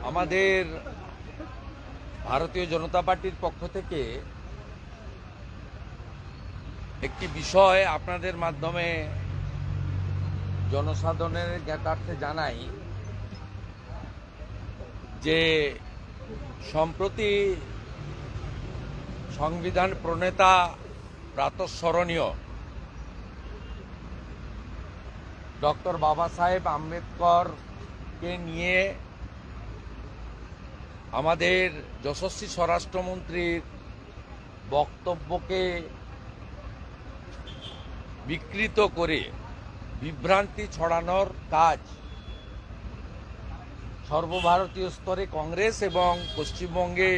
আমাদের ভারতীয় জনতা পার্টির পক্ষ থেকে একটি বিষয় আপনাদের মাধ্যমে জনসাধারণের জ্ঞাতার্থে জানাই যে সম্প্রতি সংবিধান প্রণেতা প্রাতঃস্মরণীয় ডক্টর বাবা সাহেব আম্বেদকরকে নিয়ে আমাদের যশস্বী স্বরাষ্ট্রমন্ত্রীর বক্তব্যকে বিকৃত করে বিভ্রান্তি ছড়ানোর কাজ সর্বভারতীয় স্তরে কংগ্রেস এবং পশ্চিমবঙ্গে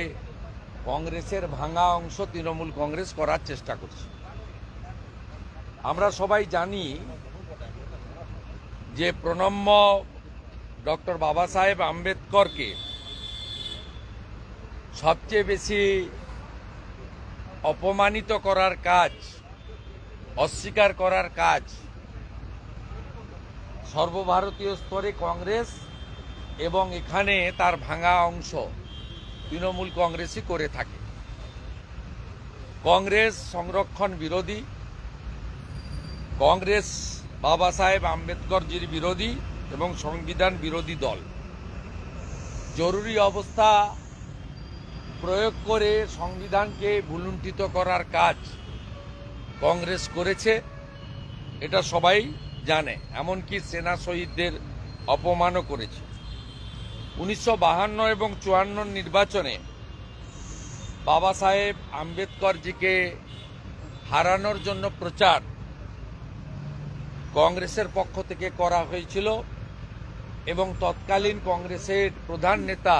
কংগ্রেসের ভাঙা অংশ তৃণমূল কংগ্রেস করার চেষ্টা করছে। আমরা সবাই জানি যে প্রণম্য ডক্টর বাবা সাহেব আম্বেদকরকে সবচেয়ে বেশি অপমানিত করার কাজ, অস্বীকার করার কাজ সর্বভারতীয় স্তরে কংগ্রেস এবং এখানে তার ভাঙা অংশ তৃণমূল কংগ্রেসই করে থাকে। কংগ্রেস সংরক্ষণ বিরোধী, কংগ্রেস বাবা সাহেব আম্বেদকরজির বিরোধী এবং সংবিধান বিরোধী দল। জরুরি অবস্থা প্রয়োগ করে সংবিধানকে ভুলুণ্ঠিত করার কাজ কংগ্রেস করেছে, এটা সবাই জানে, এমনকি সেনা শহীদদের অপমানও করেছে। উনিশশো এবং চুয়ান্ন নির্বাচনে বাবা সাহেব আম্বেদকরজিকে হারানোর জন্য প্রচার কংগ্রেসের পক্ষ থেকে করা হয়েছিল এবং তৎকালীন কংগ্রেসের প্রধান নেতা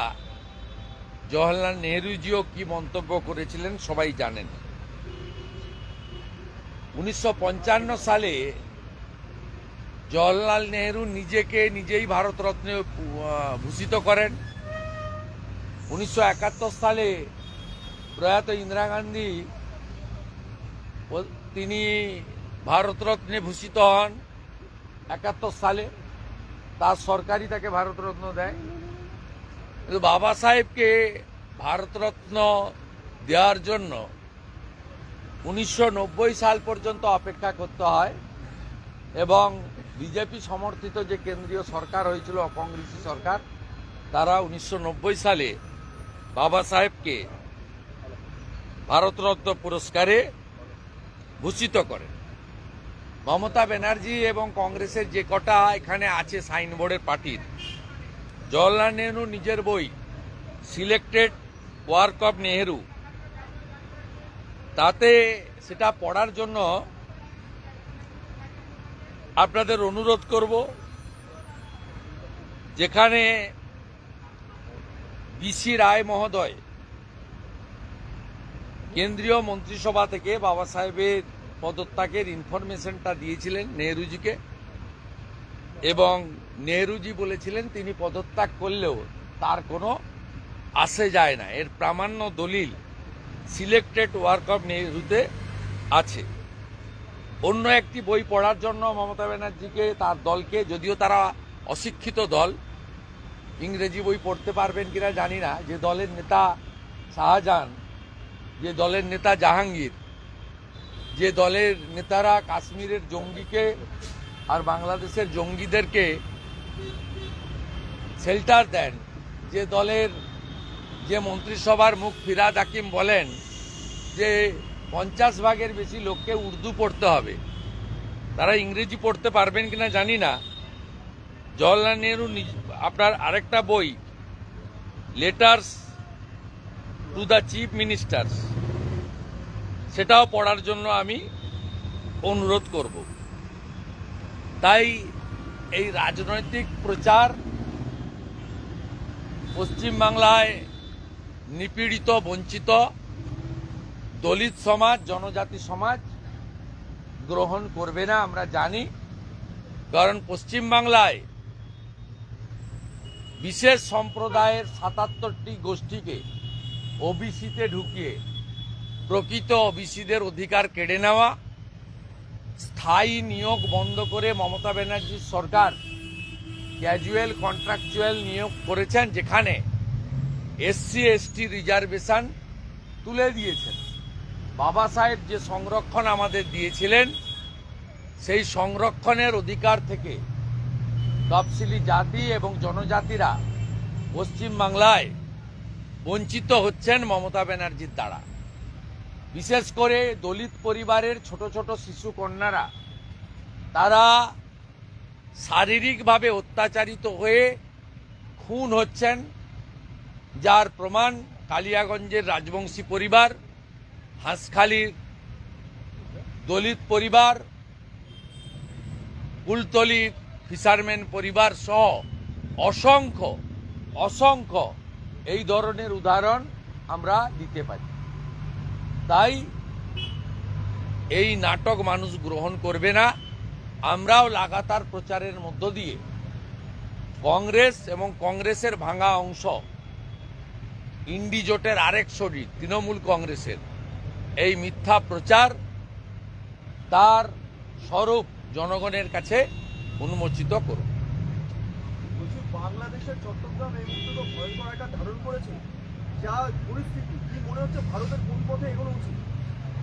জওয়াহরলাল নেহরুজিও কি মন্তব্য করেছিলেন সবাই জানেন। উনিশশো পঞ্চান্ন সালে জওয়াহরলাল নেহরু নিজেকে নিজেই ভারতরত্নে ভূষিত করেন। উনিশশো একাত্তর সালে প্রয়াত ইন্দিরা গান্ধী তিনি ভারতরত্নে ভূষিত হন। একাত্তর সালে তার সরকারই তাকে ভারতরত্ন দেয়। কিন্তু বাবা সাহেবকে ভারতরত্ন দেওয়ার জন্য উনিশশো নব্বই সাল পর্যন্ত অপেক্ষা করতে হয় এবং বিজেপি সমর্থিত যে কেন্দ্রীয় সরকার হয়েছিল কংগ্রেসি সরকার, তারা উনিশশো নব্বই সালে বাবা সাহেবকে ভারতরত্ন পুরস্কারে ভূষিত করে। মমতা ব্যানার্জি এবং কংগ্রেসের যে কটা এখানে আছে সাইনবোর্ডের পার্টির জওয়াহরলাল নেহরু নিজের বই সিলেক্টেড ওয়ার্ক অফ নেহেরু তাতে সেটা পড়ার জন্য আপনাদের অনুরোধ করব, যেখানে বিসি রায় মহোদয়, কেন্দ্রীয় মন্ত্রিসভা থেকে বাবা সাহেবের পদত্যাগের ইনফরমেশনটা দিয়েছিলেন নেহরুজিকে। এবং নেহরুজি বলেছিলেন, তিনি পদত্যাগ করলেও তার কোনো আসে যায় না। এর প্রামাণ্য দলিল সিলেক্টেড ওয়ার্ক অফ নেহরুতে আছে। অন্য একটি বই পড়ার জন্য মমতা ব্যানার্জিকে তার দলকে, যদিও তারা অশিক্ষিত দল, ইংরেজি বই পড়তে পারবেন কিনা জানি না। যে দলের নেতা শাহজাহান, যে দলের নেতা জাহাঙ্গীর, যে দলের নেতারা কাশ্মীরের জঙ্গিকে আর বাংলাদেশের জঙ্গিদেরকে শেল্টার দেন। যে দলের যে মন্ত্রিসভার মুখ ফিরাদ হাকিম বলেন যে পঞ্চাশ ভাগের বেশি লোককে উর্দু পড়তে হবে। তারা ইংরেজি পড়তে পারবেন কিনা জানি না। জওয়াহরলাল নেহরু আপনার আরেকটা বই letters to the chief ministers সেটাও পড়ার জন্য আমি অনুরোধ করব। তাই এই রাজনৈতিক প্রচার পশ্চিমবাংলায় নিপীড়িত, বঞ্চিত, দলিত সমাজ, জনজাতি সমাজ গ্রহণ করবে না আমরা জানি। কারণ পশ্চিমবাংলায় বিশেষ সম্প্রদায়ের সাতাত্তরটি গোষ্ঠীকে ওবিসিতে ঢুকিয়ে প্রকৃত ওবিসিদের অধিকার কেড়ে নেওয়া স্থায়ী নিয়োগ বন্ধ করে মমতা ব্যানার্জির সরকার ক্যাজুয়াল কন্ট্রাকচুয়াল নিয়োগ করেছেন যেখানে এসসি, এসটি রিজার্ভেশন তুলে দিয়েছেন। বাবা সাহেব যে সংরক্ষণ আমাদের দিয়েছিলেন, সেই সংরক্ষণের অধিকার থেকে তফসিলি জাতি এবং জনজাতিরা পশ্চিমবাংলায় বঞ্চিত হচ্ছেন মমতা ব্যানার্জির দ্বারা। বিশেষ করে দলিত পরিবারের ছোট ছোট শিশু কন্যারা, তারা শারীরিকভাবে অত্যাচারিত হয়ে খুন হচ্ছেন, যার প্রমাণ কালিয়াগঞ্জের রাজবংশী পরিবার, হাঁসখালির দলিত পরিবার, কুলতলির ফিশারম্যান পরিবার সহ অসংখ্য অসংখ্য এই ধরনের উদাহরণ আমরা দিতে পারি। তাই এই নাটক মানুষ গ্রহণ করবে না। আমরাও লাগাতার প্রচারের মধ্য দিয়ে কংগ্রেস এবং কংগ্রেসের ভাঙা অংশ, ইন্ডি জোটের আরেক শরীর, তৃণমূল কংগ্রেসের এই মিথ্যা প্রচার তার স্বরূপ জনগণের কাছে উন্মোচিত করুন। বাংলাদেশের চট্টগ্রাম এই মুহূর্তে তো ভয়ঙ্কর ধারণ করেছে।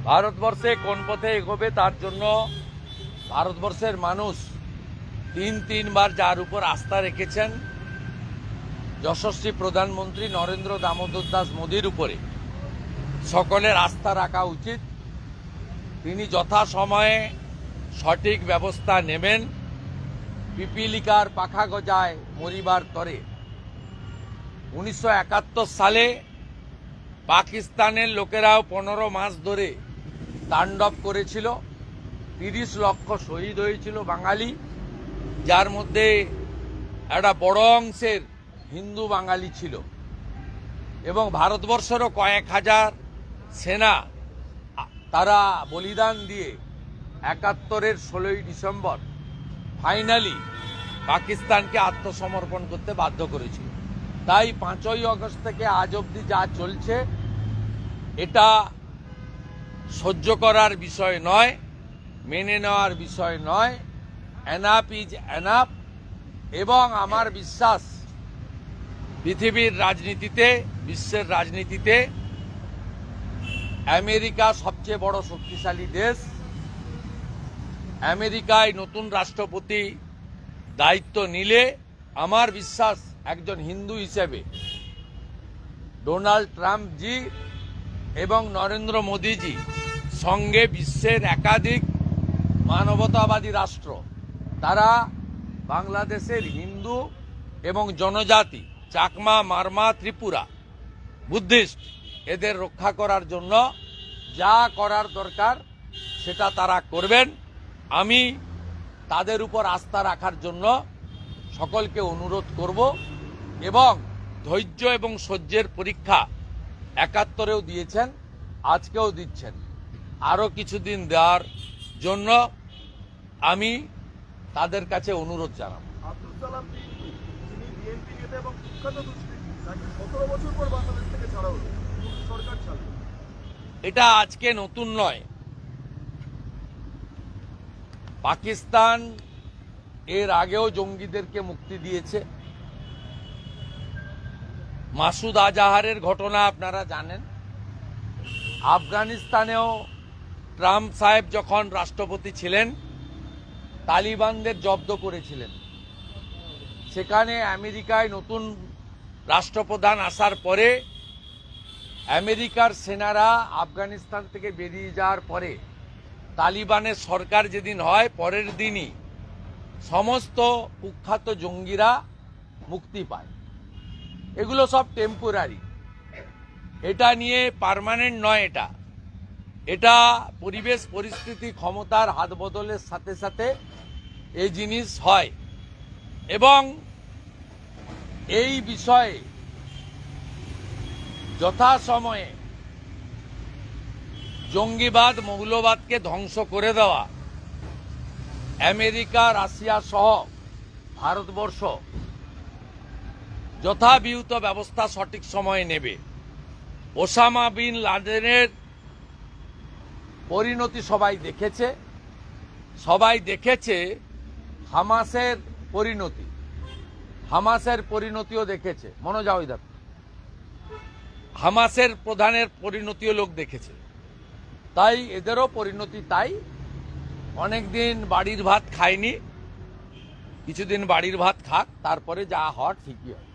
ভারতবর্ষে কোন পথে এগোবে তার জন্য ভারতবর্ষের মানুষ তিন তিনবার যার উপর আস্থা রেখেছেন যশস্বী প্রধানমন্ত্রী নরেন্দ্র দামোদর দাস মোদীর উপরে। সকলের আস্থা রাখা উচিত। তিনি যথাসময়ে সঠিক ব্যবস্থা নেবেন। পিপিলিকার পাখা গজায় মরিবার তরে। উনিশশো একাত্তর সালে পাকিস্তানের লোকেরাও পনেরো মাস ধরে তাণ্ডব করেছিল। তিরিশ লক্ষ শহীদ হয়েছিল বাঙালি, যার মধ্যে একটা বড় অংশের হিন্দু বাঙালি ছিল। এবং ভারতবর্ষেরও কয়েক হাজার সেনা তারা বলিদান দিয়ে একাত্তরের ষোলোই ডিসেম্বর ফাইনালি পাকিস্তানকে আত্মসমর্পণ করতে বাধ্য করেছিল। তাই পাঁচই আগস্ট থেকে আজ অবধি যা চলছে এটা সহ্য করার বিষয় নয়, মেনে নেওয়ার বিষয় নয় অ্যানাপ ইজ অ্যানাপ এবং আমার বিশ্বাস পৃথিবীর রাজনীতিতে, বিশ্বের রাজনীতিতে আমেরিকা সবচেয়ে বড় শক্তিশালী দেশ। আমেরিকায় নতুন রাষ্ট্রপতি দায়িত্ব নিলে আমার বিশ্বাস একজন হিন্দু হিসেবে, ডোনাল্ড ট্রাম্প জি এবং নরেন্দ্র মোদীজি সঙ্গে বিশ্বের একাধিক মানবতাবাদী রাষ্ট্র। তারা বাংলাদেশের হিন্দু এবং জনজাতি, চাকমা, মারমা, ত্রিপুরা, বুদ্ধিস্ট, এদের রক্ষা করার জন্য যা করার দরকার সেটা তারা করবেন। আমি তাদের উপর আস্থা রাখার জন্য সকলকে অনুরোধ করব এবং ধৈর্য এবং সহ্যের পরীক্ষা একাত্তরেও দিয়েছেন আজকেও দিচ্ছেন। আরও কিছুদিন দেওয়ার জন্য আমি তাদের কাছে অনুরোধ জানাব। এটা আজকে নতুন নয়। পাকিস্তান এর আগেও জঙ্গিদেরকে মুক্তি দিয়েছে। মাসুদ আজাহারের ঘটনা আপনারা জানেন। আফগানিস্তানেও ট্রাম্প সাহেব যখন রাষ্ট্রপতি ছিলেন, তালিবানদের জব্দ করেছিলেন। সেখানে আমেরিকায় নতুন রাষ্ট্রপ্রধান আসার পরে আমেরিকার সেনারা আফগানিস্তান থেকে বেরিয়ে যাওয়ার পরে তালিবানের সরকার যেদিন হয়, পরের দিনই সমস্ত কুখ্যাত জঙ্গিরা মুক্তি পায়। এগুলো সব টেম্পোরারি এটা নিয়ে পার্মানেন্ট নয় এটা। এটা পরিবেশ পরিস্থিতি ক্ষমতার হাত বদলের সাথে সাথে এই জিনিস হয়। এবং এই বিষয়ে যথাসময়ে জঙ্গিবাদ, মৌলবাদকে ধ্বংস করে দেওয়া, আমেরিকা, রাশিয়া সহ ভারতবর্ষ যথাবিহিত ব্যবস্থা সঠিক সময়ে নেবে। ওসামা বিন লাদেনের পরিণতি সবাই দেখেছে। সবাই দেখেছে হামাসের পরিণতি। হামাসের পরিণতিও দেখেছে। মনোজাও ইধার হামাসের প্রধানের পরিণতিও লোক দেখেছে। তাই এদেরও পরিণতি তাই। অনেকদিন বাড়ির ভাত খায়নি। কিছুদিন বাড়ির ভাত খাক তারপরে যা হওয়ার ঠিকই হয়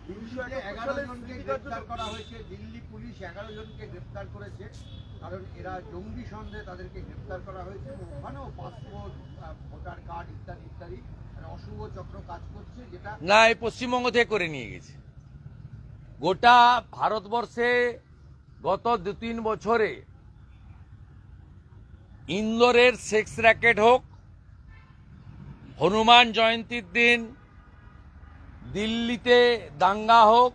কারণ এরা জঙ্গি সন্দেহে তাদেরকে গ্রেপ্তার করা হয়েছে ওখানেও পাসপোর্ট ভোটার কার্ড ইত্যাদি ইত্যাদি মানে অশুভ চক্র কাজ করছে যেটা না এই পশ্চিমবঙ্গ থেকে করে নিয়ে গেছে। গোটা ভারতবর্ষে গত দু তিন বছরে ইন্দোরের সেক্স র্যাকেট হোক হনুমান জয়ন্তীর দিন দিল্লিতে দাঙ্গা হোক,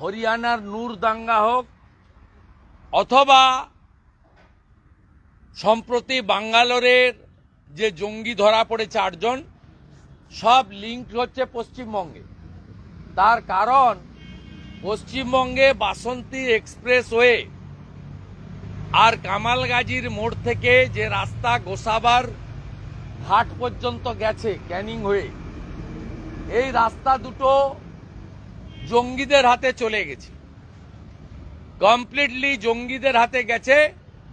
হরিয়ানার নূর দাঙ্গা হোক, অথবা সম্প্রতি বাঙ্গালোরের যে জঙ্গি ধরা পড়েছে আটজন, সব লিঙ্ক হচ্ছে পশ্চিমবঙ্গে। তার কারণ, পশ্চিমবঙ্গে বাসন্তী এক্সপ্রেসওয়ে আর কামালগাজির মোড় থেকে যে রাস্তা গোসাবার ঘাট পর্যন্ত গেছে ক্যানিং হয়ে। এই রাস্তা দুটো জঙ্গিদের হাতে চলে গেছে। কমপ্লিটলি জঙ্গিদের হাতে গেছে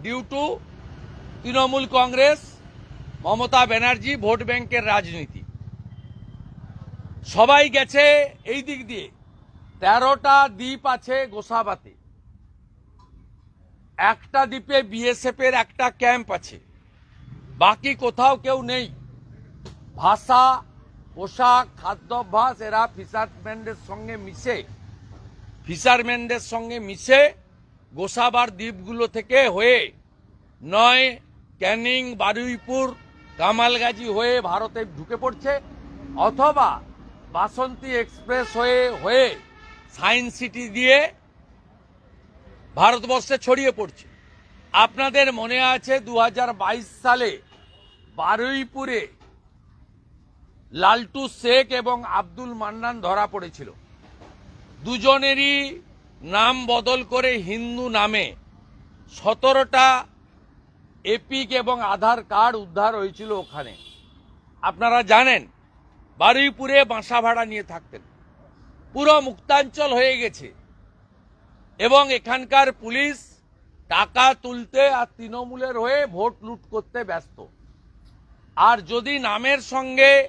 due to Trinamool Congress, Mamata Banerjee, vote ব্যাংকের রাজনীতি। সবাই গেছে এই দিক দিয়ে। তেরোটা দ্বীপ আছে গোসাবাতে। একটা দ্বীপে বিএসএফ এর একটা ক্যাম্প আছে। বাকি কোথাও কেউ নেই। ভাষা, পোশাক, খাদ্যাভ্যাস, এরা ফিশারম্যানদের সঙ্গে মিশে। ফিশারম্যানদের সঙ্গে মিশে গোসাবার দ্বীপগুলো থেকে হয়ে নয় ক্যানিং, বারুইপুর, কামালগাজি হয়ে ভারতে ঢুকে পড়ছে, অথবা বাসন্তী এক্সপ্রেস হয়ে হয়ে সায়েন্স সিটি দিয়ে ভারতবর্ষে ছড়িয়ে পড়ছে। আপনাদের মনে আছে দু হাজার বাইশ সালে বারুইপুরে লালটু শেখ এবং আব্দুল মান্নান ধরা পড়েছিল। দুজনেরই নাম বদল করে হিন্দু নামে সতেরোটা এপিক এবং আধার কার্ড উদ্ধার হয়েছিল ওখানে। আপনারা জানেন, বারুইপুরে বাসা ভাড়া নিয়ে থাকতেন। পুরো মুক্তাঞ্চল হয়ে গেছে এবং এখানকার পুলিশ টাকা তুলতে আর তৃণমূলের হয়ে ভোট লুট করতে ব্যস্ত। আর যদি নামের সঙ্গে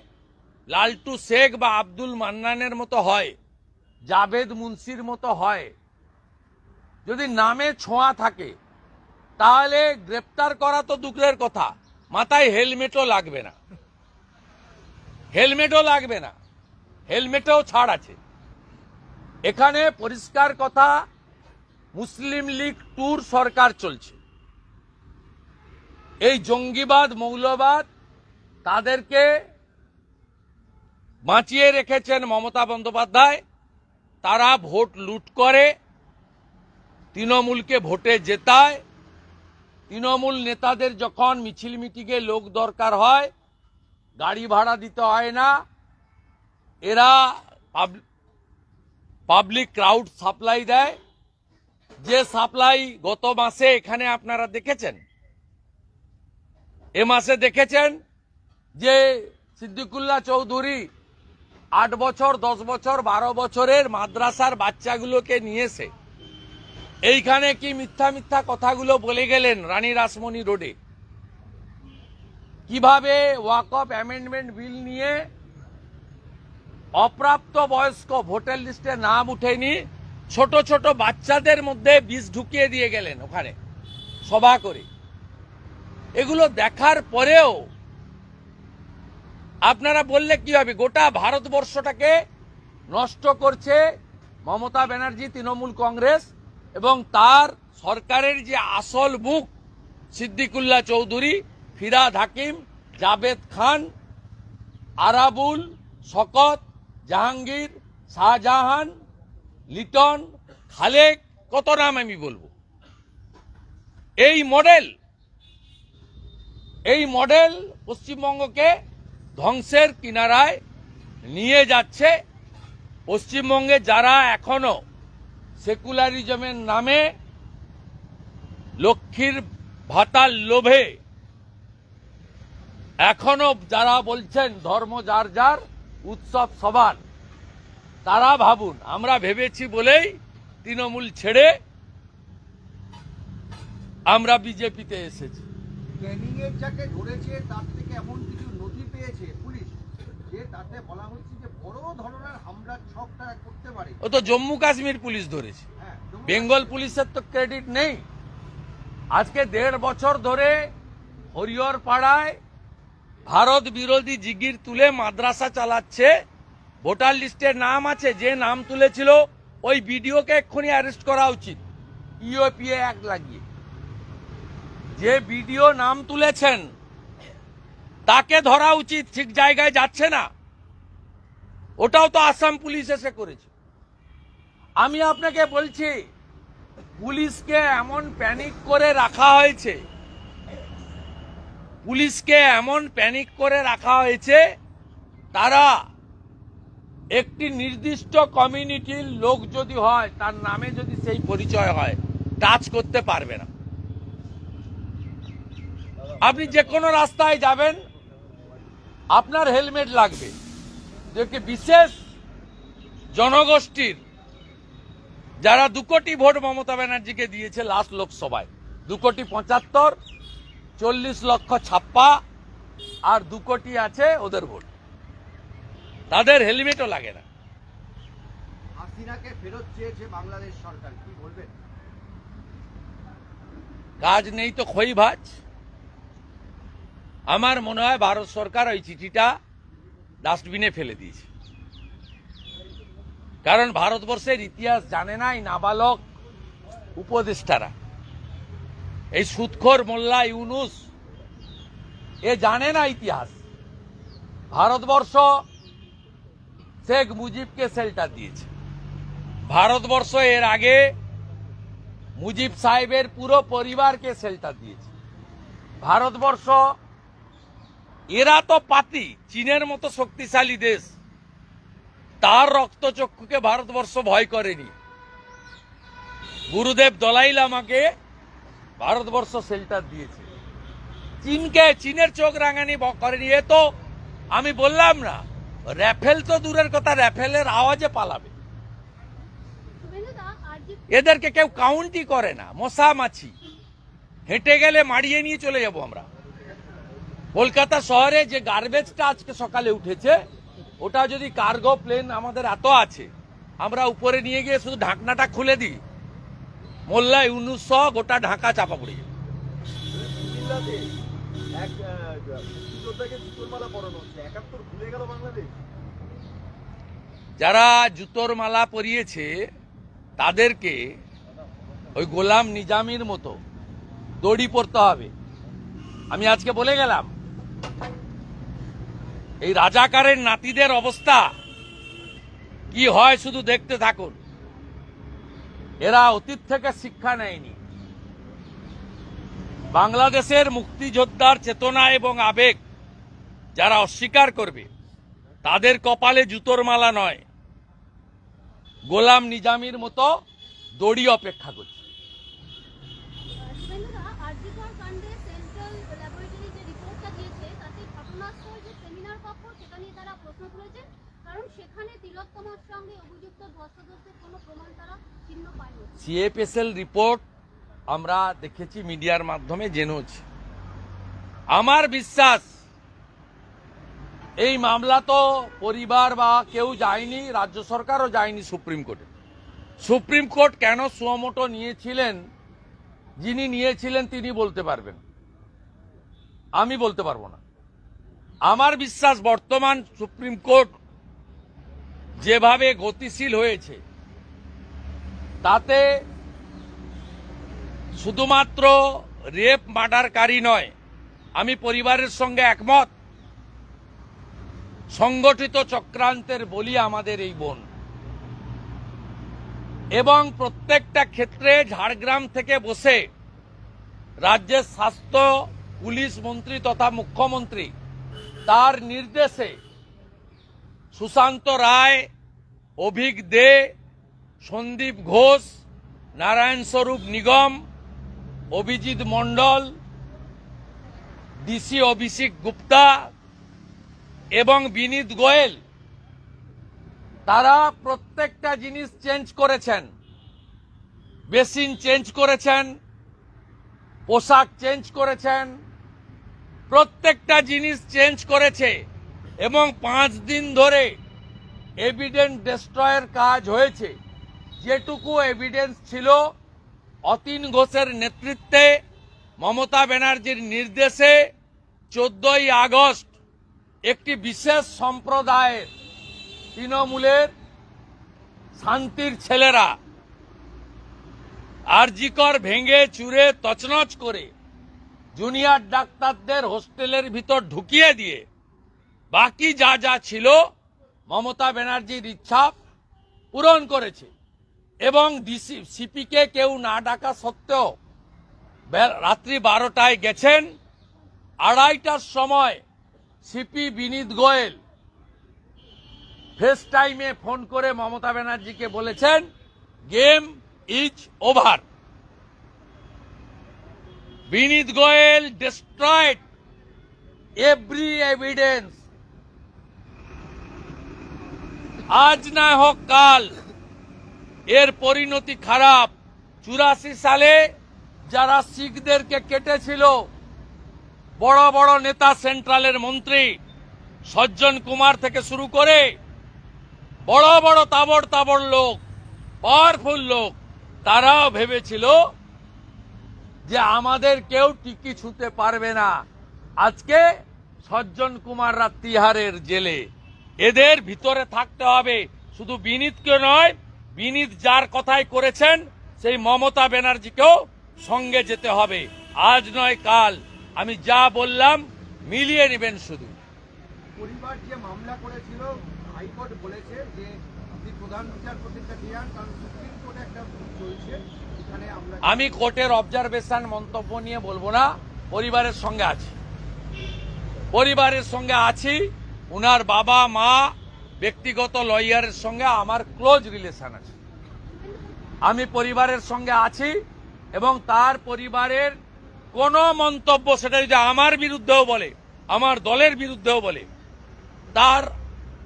লালটু শেখ বা আব্দুল মান্নানের মতো হয়, জাভেদ মুন্সির মতো হয়, যদি নামে ছোঁয়া থাকে, তাহলে গ্রেপ্তার করা তো দুঃখের কথা। মাথায় হেলমেটও লাগবে না। হেলমেটও লাগবে না। হেলমেটেও ছাড় আছে। এখানে পরিষ্কার কথা মুসলিম লীগ ট্যুর সরকার চলছে। এই জঙ্গিবাদ, মৌলবাদ তাদেরকে বাঁচিয়ে রেখেছেন মমতা বন্দ্যোপাধ্যায়। তারা ভোট লুট করে, তৃণমূলকে ভোটে জেতায়। তৃণমূল নেতাদের যখন মিছিল মিটিংয়ে লোক দরকার হয়, গাড়ি ভাড়া দিতে হয় না। এরা পাব- পাবলিক ক্রাউড সাপ্লাই দেয়। যে সাপ্লাই গত মাসে এখানে আপনারা দেখেছেন, এ মাসে দেখেছেন যে সিদ্দিকুল্লাহ চৌধুরী আট বছর, দশ বছর, বারো বছরের মাদ্রাসার বাচ্চাগুলোকে নিয়েছে। এইখানে কি মিথ্যা মিথ্যা কথাগুলো বলে গেলেন রানী রাসমণি রোডে? কীভাবে ওয়াকফ অ্যামেন্ডমেন্ট বিল নিয়ে অপ্রাপ্ত বয়স্ক ভোটার লিস্টে নাম উঠেনি? ছোট ছোট বাচ্চাদের মধ্যে বিষ ঢুকিয়ে দিয়ে গেলেন ওখানে, সভা করে। এগুলো দেখার পরেও আপনারা বললে কি হবে, গোটা ভারতবর্ষটাকে নষ্ট করছে মমতা ব্যানার্জি, তৃণমূল কংগ্রেস এবং তার সরকারের যে আসল মুখ সিদ্দিকুল্লাহ চৌধুরী, ফিরাদ হাকিম জাভেদ খান, আরাবুল, শকত, জাহাঙ্গীর, শাহজাহান লিটন, খালেক, কত নাম আমি বলব? এই মডেল এই মডেল পশ্চিমবঙ্গকে ধ্বংসের কিনারায় নিয়ে যাচ্ছে। পশ্চিমবঙ্গে যারা এখনও সেকুলারিজমের নামে লক্ষ্মীর ভাতার লোভে, এখনও যারা বলছেন ধর্ম যার যার, উৎসব সবার তারা ভাবুন আমরা ভেবেছি বলেই তৃণমূল ছেড়ে আমরা বিজেপিতে এসেছি। যাকে ধরেছে তার থেকে এমন কিছু নথি পেয়েছে পুলিশ যে তাতে বলা হচ্ছে যে বড় ধরনের হামলার ছক তারা করতে পারে। ও তো জম্মু কাশ্মীর পুলিশ ধরেছে। হ্যাঁ বেঙ্গল পুলিশের তো ক্রেডিট নেই। আজকে দেড় বছর ধরে হরিহর পাড়ায় ভারত বিরোধী জিগির তুলে মাদ্রাসা চালাচ্ছে ভোটার লিস্টে নাম আছে, যে নাম তুলেছিল, ওই বিডিওকে এক্ষুনি অ্যারেস্ট করা উচিত। ইউএপিএ এক লাগিয়ে। যে বিডিও নাম তুলেছেন, তাকে ধরা উচিত, ঠিক জায়গায় যাচ্ছে না। ওটাও তো আসাম পুলিশ এসে করেছে। আমি আপনাকে বলছি, পুলিশকে এমন প্যানিক করে রাখা হয়েছে, পুলিশকে এমন প্যানিক করে রাখা হয়েছে, তারা একটি নির্দিষ্ট কমিউনিটির লোক যদি হয়, তার নামে যদি সেই পরিচয় হয়, টাচ করতে পারবে না। আপনি যে কোনো রাস্তায় যাবেন, আপনার হেলমেট লাগবে। যে বিশেষ জনগোষ্ঠীর যারা দু কোটি ভোট মমতা ব্যানার্জিকে দিয়েছে লাস্ট লোকসভায়, দু কোটি পঁচাত্তর, চল্লিশ লক্ষ ছাপ্পা, আর দু কোটি আছে ওদের ভোট। তাদের হেলমেটও লাগে না। ফেরত চেয়েছে বাংলাদেশ সরকার কি বলবেন? কাজ নেই তো খই ভাজ আমার মনে হয় ভারত সরকার ওই চিঠিটা ডাস্টবিনে ফেলে দিয়েছে। কারণ ভারতবর্ষের ইতিহাস জানে না এই নাবালক উপদেষ্টারা। এই সুৎখোর মোল্লা ইউনুস এ জানে না ইতিহাস। ভারতবর্ষ শেখ মুজিবকে শেল্টার দিয়েছে। ভারতবর্ষ এর আগে মুজিব সাহেবের পুরো পরিবারকে শেল্টার দিয়েছে। ভারতবর্ষ, এরা তো পাতি, চীনের মতো শক্তিশালী দেশ। তার রক্তচক্ষুকে ভারতবর্ষ ভয় করেনি। গুরুদেব দলাই লামাকে ভারতবর্ষ শেল্টার দিয়েছে। চীনকে, চীনের চোখ রাঙানি করেনি। এ তো আমি বললাম না। র্যাফেল তো দূরের কথা, র্যাফেলের আওয়াজে পালাবে। এদেরকে কেউ কাউন্টই করে না, মশা মাছি। হেঁটে গেলে মারিয়ে নিয়ে চলে যাব আমরা। কলকাতা শহরে যে গার্বেজটা আজকে সকালে উঠেছে, ওটা যদি কার্গো প্লেন আমাদের এত আছে, আমরা উপরে নিয়ে গিয়ে শুধু ঢাকনাটা খুলে দিই। মোল্লা ইউনুস সহ গোটা ঢাকা চাপা পড়ে যাবে যারা জুতোর মালা পরিয়েছে, তাদেরকে ওই গোলাম নিজামির মতো দড়ি পড়তে হবে। আমি আজকে বলে গেলাম, এই রাজাকারের নাতিদের অবস্থা কি হয় শুধু দেখতে থাকুন। এরা অতীত থেকে শিক্ষা নেয়নি। বাংলাদেশের মুক্তিযোদ্ধার চেতনা এবং আবেগ যারা অস্বীকার করবে তাদের কপালে জুতোর মালা নয়। গোলাম নিজামির মতো দড়ি অপেক্ষা করছে। সিএফএসএল রিপোর্ট আমরা দেখেছি মিডিয়ার মাধ্যমে জেনেছি আমার বিশ্বাস এই মামলা তো পরিবার বা কেউ যায়নি, রাজ্য সরকারও যায়নি সুপ্রিম কোর্টে। সুপ্রিম কোর্ট কেন সুমোটো নিয়েছিলেন, যিনি নিয়েছিলেন তিনি বলতে পারবেন। আমি বলতে পারব না। আমার বিশ্বাস বর্তমান সুপ্রিম কোর্ট যেভাবে গতিশীল হয়েছে, তাতে শুধুমাত্র রেপ মার্ডারকারী নয়, আমি পরিবারের সঙ্গে একমত সংগঠিত চক্রান্তের বলি আমাদের এই বোন। এবং প্রত্যেকটা ক্ষেত্রে ঝাড়গ্রাম থেকে বসে রাজ্যের স্বাস্থ্য, পুলিশ মন্ত্রী তথা মুখ্যমন্ত্রী তার নির্দেশে সুশান্ত রায়, অভিক দে, সন্দীপ ঘোষ, নারায়ণ স্বরূপ নিগম, অভিজিৎ মণ্ডল, ডিসি অভিষেক গুপ্তা এবং বিনীত গোয়েল, তারা প্রত্যেকটা জিনিস চেঞ্জ করেছেন। বেসিন চেঞ্জ করেছেন, পোশাক চেঞ্জ করেছেন, প্রত্যেকটা জিনিস চেঞ্জ করেছে এবং পাঁচ দিন ধরে এভিডেন্স ডেস্ট্রয়ের কাজ হয়েছে। যেটুকু এভিডেন্স ছিল, অতীন ঘোষের নেতৃত্বে মমতা ব্যানার্জির নির্দেশে চোদ্দই আগস্ট একটি বিশেষ সম্প্রদায়ের তৃণমূলের শান্তির ছেলেরা আরজিকর ভেঙে চুরে তছনছ করে জুনিয়র ডাক্তারদের হোস্টেলের ভিতর ঢুকিয়ে দিয়ে বাকি যা যা ছিল মমতা ব্যানার্জির ইচ্ছা পূরণ করেছে। এবং ডিসি, সিপিকে কেউ না ডাকা সত্ত্বেও রাত্রি বারোটায় গেছেন। আড়াইটার সময় সিপি বিনীত গোয়েল ফেস টাইমে ফোন করে মমতা ব্যানার্জিকে বলেছেন game is over Vineet Goyal destroyed every evidence আজ না হোক কাল, এর পরিণতি খারাপ। চুরাশি সালে যারা শিখদেরকে কেটেছিল বড় বড় নেতা সেন্ট্রালের মন্ত্রী সজ্জন কুমার থেকে শুরু করে বড় বড় তাবড় তাবড় লোক পাওয়ারফুল লোক, তারাও ভেবেছিল যে আমাদের কেউ টিকি ছুতে পারবে না। আজকে সজ্জন কুমাররা তিহারের জেলে। এদের ভিতরে থাকতে হবে। শুধু বিনীতকে নয়, বিনীত যার কথাই করেছেন, সেই মমতা ব্যানার্জিকেও সঙ্গে যেতে হবে। আজ নয় কাল। আমি যা বললাম মিলিয়ে নেবেন শুধু। পরিবার যে মামলা করেছিল হাইকোর্ট বলেছে যে প্রধান বিচারপতির কারণ সুপ্রিম কোর্টে একটা চলছে আমি কোর্টের অবজারভেশন মন্তব্য নিয়ে বলব না পরিবারের সঙ্গে আছি। পরিবারের সঙ্গে আছি উনার বাবা মা ব্যক্তিগত লয়ারের সঙ্গে আমার ক্লোজ রিলেশন আছে। আমি পরিবারের সঙ্গে আছি এবং তার পরিবারের কোনো মন্তব্য সেটা যদি আমার বিরুদ্ধেও বলে, আমার দলের বিরুদ্ধেও বলে, তার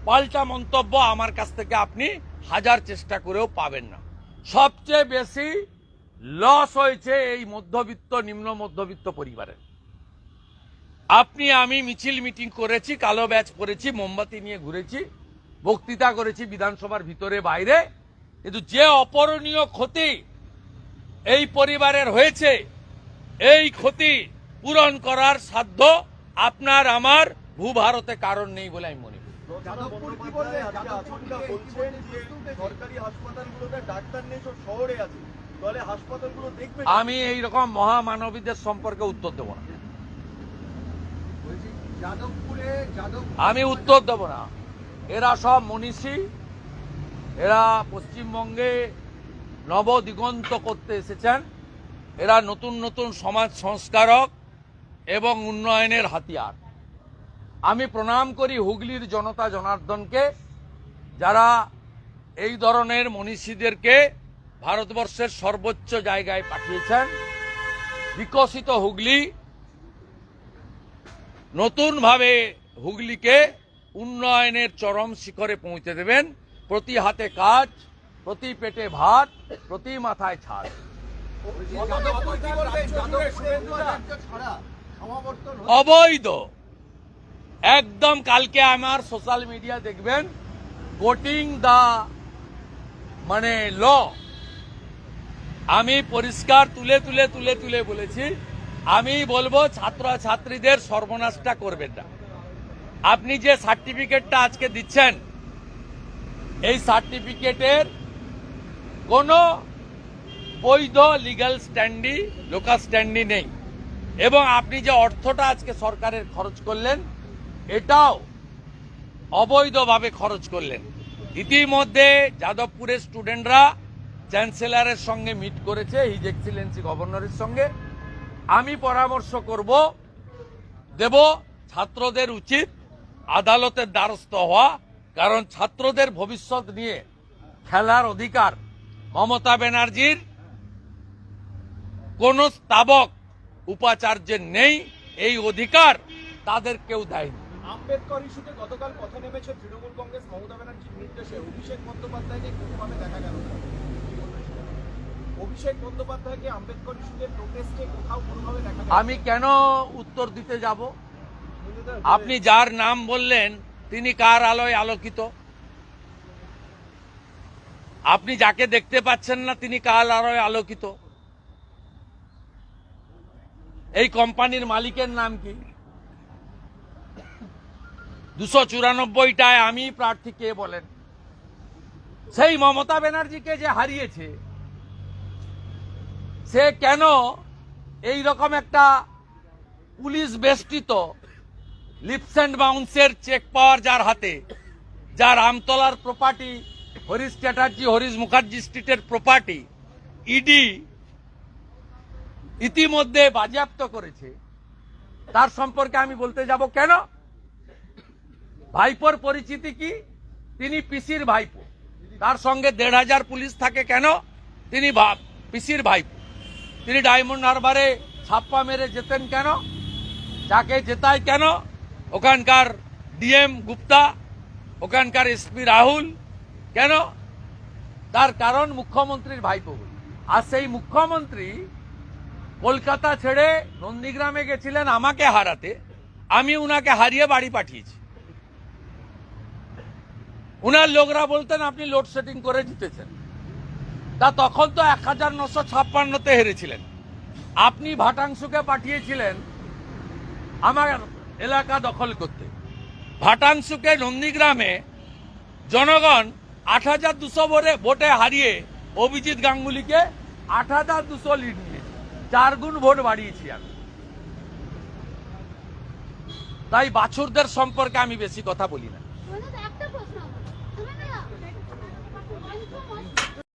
পাল্টা মন্তব্য আমার কাছ থেকে আপনি হাজার চেষ্টা করেও পাবেন না। সবচেয়ে বেশি লস হয়েছে এই মধ্যবিত্ত, নিম্ন মধ্যবিত্ত পরিবারের আপনি, আমি মিছিল মিটিং করেছি, কালো ব্যাচ করেছি, মোমবাতি নিয়ে ঘুরেছি, বক্তৃতা করেছি বিধানসভার ভিতরে, বাইরে। কিন্তু যে অপরণীয় ক্ষতি এই পরিবারের হয়েছে এই ক্ষতি পূরণ করার সাধ্য আপনার আমার ভূভারতে কারণ নেই বলে আমি মনে করি। যাদবপুর কি বললেন? আচমকা বলছেন যে সরকারি হাসপাতালগুলোতে ডাক্তার নেই সব শহরে আছে। তাহলে হাসপাতালগুলো দেখবে আমি এই রকম মহামানবীদের সম্পর্কে উত্তর দেব না। আমি উত্তর দেব না। এরা সব মনীষী। এরা পশ্চিমবঙ্গে নবদিগন্ত করতে এসেছেন। এরা নতুন নতুন সমাজ সংস্কারক এবং উন্নয়নের হাতিয়ার। আমি প্রণাম করি হুগলির জনতা জনার্দনকে, যারা এই ধরনের মনীষীদেরকে ভারতবর্ষের সর্বোচ্চ জায়গায় পাঠিয়েছেন। বিকশিত হুগলি নতুনভাবে হুগলিকে উন্নয়নের চরম শিখরে পৌঁছে দেবেন। প্রতি হাতে কাজ, প্রতি পেটে ভাত, প্রতি মাথায় ছাড়া। অবৈধ। একদম কালকে আমার সোশ্যাল মিডিয়া দেখবেন কোটিং দা মানে ল আমি পরিষ্কার তুলে তুলে তুলে তুলে বলেছি, আমি বলব ছাত্র ছাত্রীদের সর্বনাশটা করবেন না। আপনি যে সার্টিফিকেটটা আজকে দিচ্ছেন, এই সার্টিফিকেটের কোনো বৈধ লিগ্যাল স্ট্যান্ডি লোকাল স্ট্যান্ডি নেই। এবং আপনি যে অর্থটা আজকে সরকারের খরচ করলেন, এটাও অবৈধভাবে খরচ করলেন। ইতিমধ্যে যাদবপুরের স্টুডেন্টরা চ্যান্সেলরের সঙ্গে মিট করেছে হিজ এক্সিলেন্সি গভর্নরের সঙ্গে। আমি পরামর্শ করব, দেব ছাত্রদের উচিত আদালতের দ্বারস্থ হওয়া, কারণ ছাত্রদের ভবিষ্যৎ নিয়ে খেলার অধিকার মমতা ব্যানার্জির কোন স্তাবক উপাচার্যের নেই এই অধিকার তাদের কেউ দেয়নি। আম্বেদকর ইস্যুতে গতকাল পথে নেমেছে তৃণমূল কংগ্রেস মমতা ব্যানার্জির নির্দেশে অভিষেক বন্দ্যোপাধ্যায়কে কোনোভাবে দেখা গেল না। অভিষেক বন্দ্যোপাধ্যায়কে আম্বেদকর ইস্যুতে প্রোটেস্টে কোথাও কোনোভাবে দেখা আমি কেন উত্তর দিতে যাব? আপনি যার নাম বললেন তিনি কার আলোয় আলোকিত? আপনি যাকে দেখতে পাচ্ছেন না তিনি কার আলোয় আলোকিত? এই কোম্পানির মালিকের নাম কি? দুশো চুরানব্বইটায় আমি প্রার্থী কে বলেন? সেই মমতা ব্যানার্জিকে যে হারিয়েছে, সে কেন এই রকম একটা পুলিশ বেষ্টিত লিপস অ্যান্ড বাউন্সের চেক পাওয়ার যার হাতে, যার আমতলার প্রপার্টি হরিশ চ্যাটার্জি, হরিশ মুখার্জি স্ট্রিটের প্রপার্টি ইডি ইতিমধ্যে বাজেয়াপ্ত করেছে। তার সম্পর্কে আমি বলতে যাব কেন? ভাইপোর পরিচিতি কি? তিনি পিসির ভাইপো। তার সঙ্গে দেড় হাজার পুলিশ থাকে কেন? তিনি পিসির ভাইপো। তিনি ডায়মন্ড হারবারে ছাপ্পা মেরে যেতেন কেন? যাকে জেতায় কেন? ওখানকার ডিএম গুপ্তা, ওখানকার এসপি রাহুল কেন? তার কারণ মুখ্যমন্ত্রীর ভাইপো। আর সেই মুখ্যমন্ত্রী কলকাতা ছেড়ে নন্দীগ্রামে গেছিলেন আমাকে হারাতে। আমি উনাকে হারিয়ে বাড়ি পাঠিয়েছি। উনার লোকরা বলতেন, আপনি লোডশেডিং করে জিতেছেন। তা তখন তো এক হাজার নশো ছাপ্পান্নতে হেরেছিলেন। আপনি ভাটাংশুকে পাঠিয়েছিলেন আমার এলাকা দখল করতে। ভাটাংশুকে নন্দীগ্রামে জনগণ আট হাজার দুশো ভোটে হারিয়ে অভিজিৎ গাঙ্গুলিকে আট হাজার দুশো লিড চার গুণ ভোট বাড়িয়েছি আমি। তাই বাছুরদের সম্পর্কে আমি বেশি কথা বলি না।